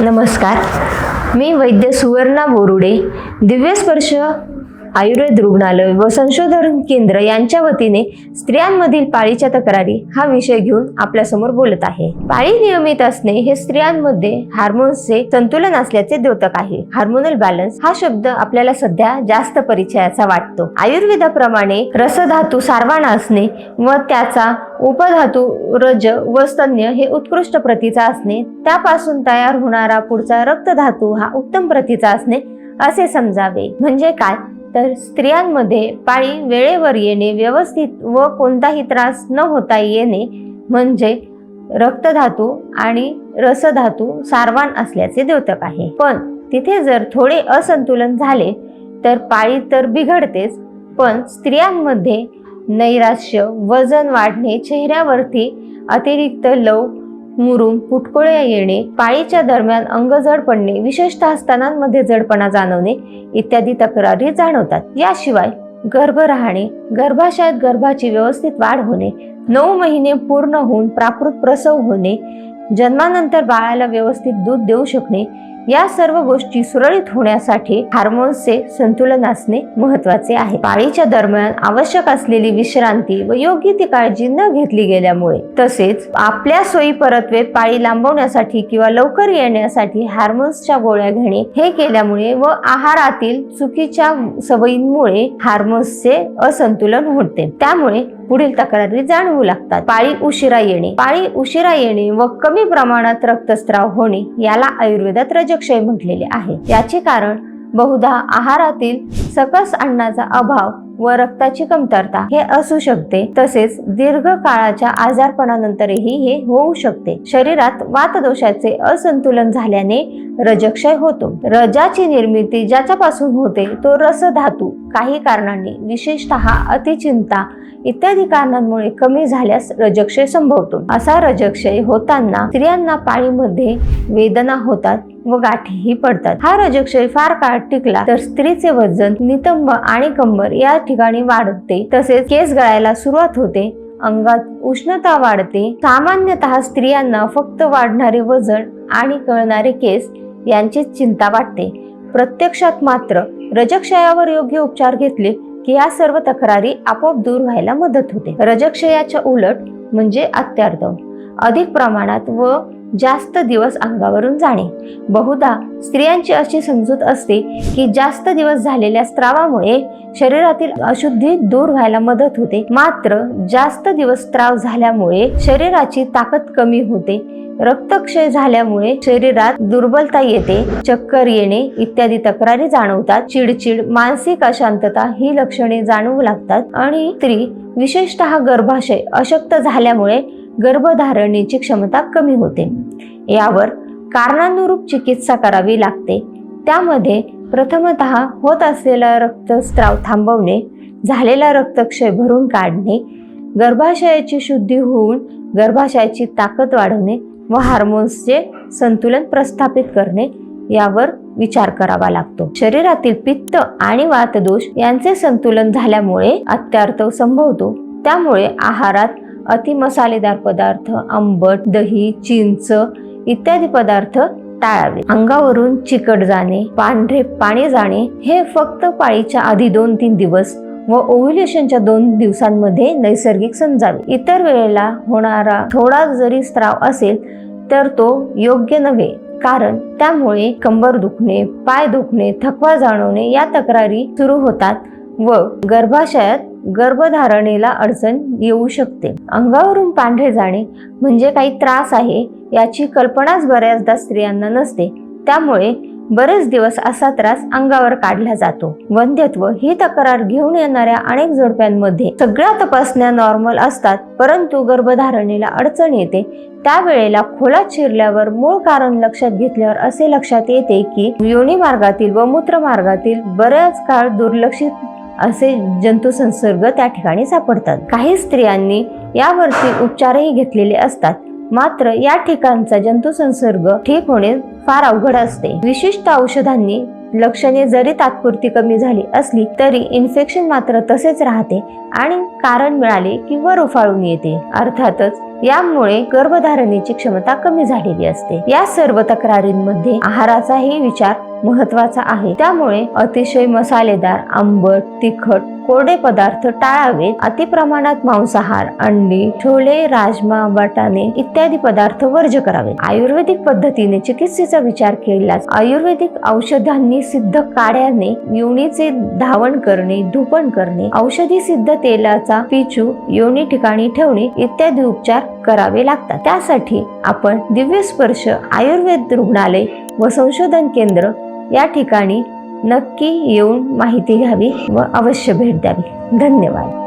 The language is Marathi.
नमस्कार. मी वैद्य सुवर्णा बोरुडे. दिव्यस्पर्श आयुर्वेद रुग्णालय व संशोधन केंद्र यांच्या वतीने स्त्रियांमधील पाळीच्या तक्रारी हा विषय घेऊन आपल्यासमोर बोलत आहे. पाळी नियमित असणे हे स्त्रियांमध्ये हार्मोन्सचे संतुलन असल्याचे द्योतक आहे. हार्मोनल बॅलन्स हा शब्द आपल्याला सध्या जास्त परिचयाचा वाटतो. आयुर्वेदाप्रमाणे रसधातू सारवाना असणे व त्याचा उपधातू रज व स्तन्य हे उत्कृष्ट प्रतीचा असणे त्यापासून तयार होणारा पुढचा रक्तधातू हा उत्तम प्रतीचा असणे असे समजावे. म्हणजे काय? तर स्त्रियांमध्ये पाळी वेळेवर येणे व्यवस्थित व कोणताही त्रास न होता येणे म्हणजे रक्तधातू आणि रसधातू सारवान असल्याचे द्योतक आहे. पण तिथे जर थोडे असंतुलन झाले तर पाळी तर बिघडतेच पण स्त्रियांमध्ये नैराश्य वजन वाढणे चेहऱ्यावरती अतिरिक्त लव मुरुम फुटकोळ्या येणे पाळीच्या दरम्यान अंग जड पडणे विशेषतः स्तनांमध्ये जडपणा जाणवणे इत्यादी तक्रारी जाणवतात. याशिवाय गर्भ राहणे गर्भाशयात गर्भाची व्यवस्थित वाढ होणे नऊ महिने पूर्ण होऊन प्राकृत प्रसव होणे जन्मानंतर बाळाला व्यवस्थित दूध देऊ शकणे या सर्व गोष्टी सुरळीत होण्यासाठी हार्मोन्सचे संतुलन असणे महत्त्वाचे आहे. पाळीच्या दरम्यान आवश्यक असलेली विश्रांती व योग्य ती काळजी न घेतली गेल्यामुळे तसेच आपल्या सोयी परत्वे पाळी लांबवण्यासाठी किंवा लवकर येण्यासाठी हार्मोन्सच्या गोळ्या घेणे हे केल्यामुळे व आहारातील चुकीच्या सवयींमुळे हार्मोन्सचे असंतुलन होते. त्यामुळे पुढील तक्रारी जाणवू लागतात. पाळी उशिरा येणे. पाळी उशिरा येणे व कमी प्रमाणात रक्तस्राव होणे याला आयुर्वेदात रज क्षय म्हटलेले आहे. याचे कारण बहुधा आहारातील सकस अन्नाचा अभाव व रक्ताची कमतरता हे असू शकते. तसेच दीर्घ काळाच्या आजारपणानंतरही हे होऊ शकते. शरीरात वातदोषाचे असंतुलन झाल्याने रजक्षय होतो. रजाची निर्मिती ज्याच्यापासून होते तो रसधातू. काही कारणांनी विशेषतः अतिचिंता इत्यादी कारणांमुळे कमी झाल्यास रजक्षय संभवतो. असा रजक्षय होताना स्त्रियांना पाळीमध्ये वेदना होतात व गाठीही पडतात. हा रजक्षय फार काळ टिकला तर स्त्रीचे वजन नितंब आणि कंबर या ठिकाणी वाढते. तसेच केस गळायला सुरुवात होते. अंगात उष्णता वाढते. सामान्यतः स्त्रियांना फक्त वाढणारे वजन आणि कळणारे केस यांची चिंता वाटते. प्रत्यक्षात मात्र रजक्षयावर योग्य उपचार घेतले की या सर्व तक्रारी आपोआप दूर व्हायला मदत होते. रजक्षयाच्या उलट म्हणजे अत्यार्थ अधिक प्रमाणात व जास्त दिवस अंगावरून जाणे. बहुधा स्त्रियांची अशी समजूत असते की जास्त दिवस झालेल्या स्त्रावामुळे शरीरातील अशुद्धी दूर व्हायला मदत होते. मात्र जास्त दिवस स्त्राव झाल्यामुळे शरीराची ताकद कमी होते. रक्तक्षय झाल्यामुळे शरीरात दुर्बलता येते. चक्कर येणे इत्यादी तक्रारी जाणवतात. चिडचिड मानसिक अशांतता ही लक्षणे जाणवू लागतात. आणि स्त्री विशेषतः गर्भाशय अशक्त झाल्यामुळे गर्भधारणेची क्षमता कमी होते. यावर कारणानुरूप चिकित्सा करावी लागते. त्यामध्ये प्रथमतः होत असलेला रक्तस्राव थांबवणे झालेला रक्तक्षय भरून काढणे गर्भाशयाची शुद्धी होऊन गर्भाशयाची ताकद वाढवणे व हार्मोन्सचे संतुलन प्रस्थापित करणे यावर विचार करावा लागतो. शरीरातील पित्त आणि वातदोष यांचे संतुलन झाल्यामुळे अत्यार्थ संभवतो. त्यामुळे आहारात अति मसालेदार पदार्थ आंबट दही चिंच इत्यादी पदार्थ टाळावे. अंगावरून चिकट जाणे पांढरे पाणी जाणे हे फक्त पाळीच्या आधी दोन तीन दिवस व ओव्ह्युलेशनच्या दोन दिवसांमध्ये नैसर्गिक समजावे. इतर वेळेला होणारा थोडा जरी स्त्राव असेल तर तो योग्य नव्हे. कारण त्यामुळे कंबर दुखणे पाय दुखणे थकवा जाणवणे या तक्रारी सुरू होतात. व गर्भाशयात गर्भधारणेला अडचण येऊ शकते. अंगावरून पांढरे जाणे म्हणजे काही त्रास आहे याची कल्पनाच बऱ्याचदा स्त्रियांना नसते. त्यामुळे बरेच दिवस असा त्रास अंगावर काढला जातो. वंध्यत्व ही तक्रार घेऊन येणाऱ्या अनेक जोडप्यांमध्ये सगळ्या तपासण्या नॉर्मल असतात परंतु गर्भधारणेला अडचण येते. त्यावेळेला खोलात शिरल्यावर मूळ कारण लक्षात घेतल्यावर असे लक्षात येते की योनी मार्गातील व मूत्रमार्गातील बऱ्याच काळ दुर्लक्षित असे जंतुसंसर्ग त्या ठिकाणी सापडतात. काही स्त्रियांनी यावरती उपचारही घेतलेले असतात. मात्र या ठिकाणचा जंतुसंसर्ग ठीक होणे फार अवघड असते. विशिष्ट औषधांनी लक्षणे जरी तात्पुरती कमी झाली असली तरी इन्फेक्शन मात्र तसेच राहते आणि कारण मिळाले की वर उफाळून येते. अर्थातच यामुळे गर्भधारणेची क्षमता कमी झालेली असते. या सर्व तक्रारींमध्ये आहाराचाही विचार महत्त्वाचा आहे. त्यामुळे अतिशय मसालेदार आंबट तिखट कोरडे पदार्थ टाळावेत. अति प्रमाणात मांसाहार अंडी छोले राजमा वाटाणे इत्यादी पदार्थ वर्ज करावे आयुर्वेदिक पद्धतीने चिकित्सेचा विचार केल्यास आयुर्वेदिक औषधांनी सिद्ध काढ्याने योनीचे धावण करणे धुपण करणे औषधी सिद्ध तेलाचा पिचू योनी ठिकाणी ठेवणे इत्यादी उपचार करावे लागतात. त्यासाठी आपण दिव्य स्पर्श आयुर्वेद रुग्णालय व संशोधन केंद्र या ठिकाणी नक्की येऊन माहिती घ्यावी व अवश्य भेट द्यावी. धन्यवाद.